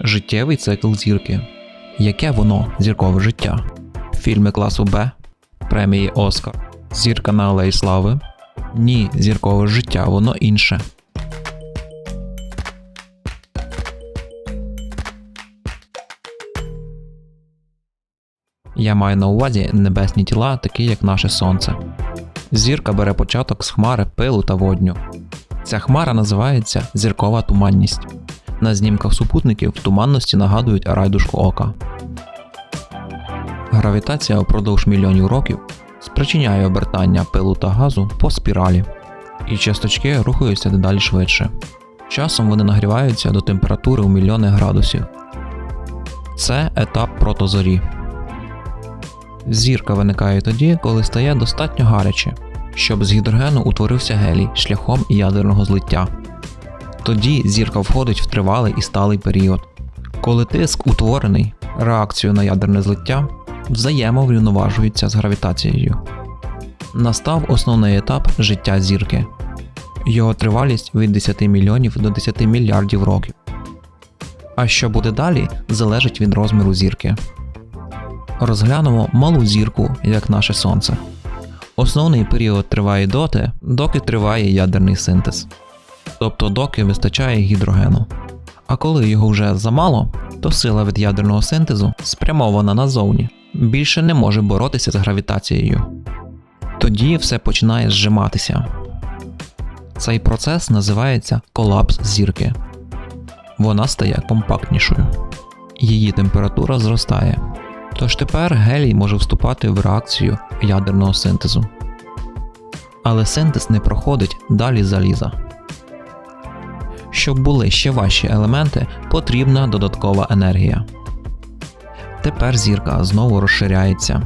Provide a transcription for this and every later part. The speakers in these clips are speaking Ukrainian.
Життєвий цикл зірки. Яке воно зіркове життя? Фільми класу Б, премії Оскар, Зірка на Алеї Слави. Ні, зіркове життя, воно інше. Я маю на увазі небесні тіла, такі як наше сонце. Зірка бере початок з хмари пилу та водню. Ця хмара називається зіркова туманність. На знімках супутників туманності нагадують райдушку ока. Гравітація впродовж мільйонів років спричиняє обертання пилу та газу по спіралі, і часточки рухаються дедалі швидше. Часом вони нагріваються до температури у мільйони градусів. Це етап протозорі. Зірка виникає тоді, коли стає достатньо гаряче, щоб з гідрогену утворився гелій шляхом ядерного злиття. Тоді зірка входить в тривалий і сталий період. Коли тиск утворений реакцією на ядерне злиття, взаємоврівноважується з гравітацією. Настав основний етап життя зірки. Його тривалість від 10 мільйонів до 10 мільярдів років. А що буде далі, залежить від розміру зірки. Розглянемо малу зірку, як наше Сонце. Основний період триває доти, доки триває ядерний синтез, тобто доки вистачає гідрогену. А коли його вже замало, то сила від ядерного синтезу спрямована назовні, більше не може боротися з гравітацією. Тоді все починає зжиматися. Цей процес називається колапс зірки. Вона стає компактнішою. Її температура зростає. Тож тепер гелій може вступати в реакцію ядерного синтезу. Але синтез не проходить далі заліза. Щоб були ще важчі елементи, потрібна додаткова енергія. Тепер зірка знову розширяється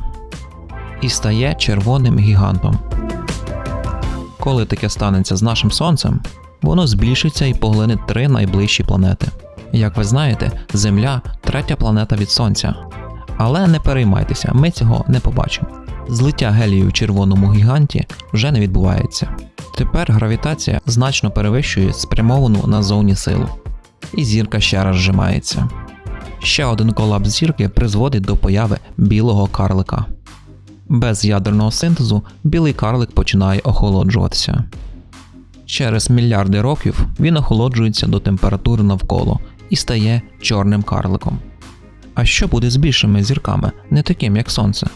і стає червоним гігантом. Коли таке станеться з нашим сонцем, воно збільшиться і поглине три найближчі планети. Як ви знаєте, Земля третя планета від Сонця. Але не переймайтеся, ми цього не побачимо. Злиття гелію в червоному гіганті вже не відбувається. Тепер гравітація значно перевищує спрямовану назовні силу, і зірка ще раз зжимається. Ще один колапс зірки призводить до появи білого карлика. Без ядерного синтезу білий карлик починає охолоджуватися. Через мільярди років він охолоджується до температури навколо і стає чорним карликом. А що буде з більшими зірками, не таким як Сонце?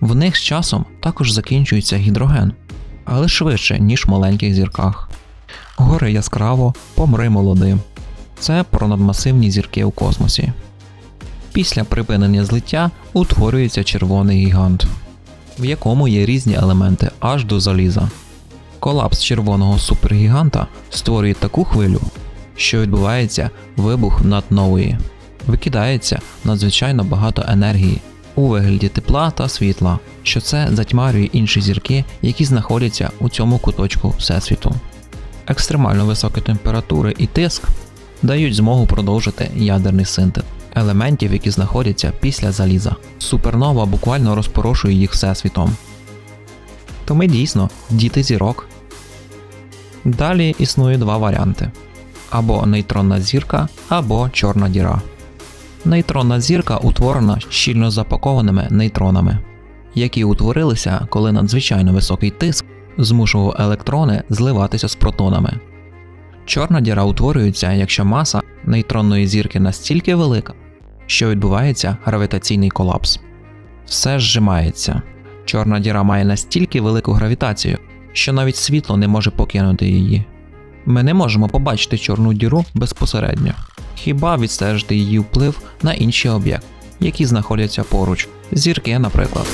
В них з часом також закінчується гідроген, але швидше, ніж в маленьких зірках. Гори яскраво, помри молодим. Це про надмасивні зірки у космосі. Після припинення злиття утворюється червоний гігант, в якому є різні елементи аж до заліза. Колапс червоного супергіганта створює таку хвилю, що відбувається вибух наднової. Викидається надзвичайно багато енергії у вигляді тепла та світла, що це затьмарює інші зірки, які знаходяться у цьому куточку Всесвіту. Екстремально високі температури і тиск дають змогу продовжити ядерний синтез елементів, які знаходяться після заліза. Супернова буквально розпорошує їх всесвітом. То ми дійсно діти зірок. Далі існує два варіанти: або нейтронна зірка, або чорна діра. Нейтронна зірка утворена щільно запакованими нейтронами, які утворилися, коли надзвичайно високий тиск змушував електрони зливатися з протонами. Чорна діра утворюється, якщо маса нейтронної зірки настільки велика, що відбувається гравітаційний колапс. Все зжимається. Чорна діра має настільки велику гравітацію, що навіть світло не може покинути її. Ми не можемо побачити чорну діру безпосередньо, хіба відстежити її вплив на інші об'єкти, які знаходяться поруч, зірки, наприклад.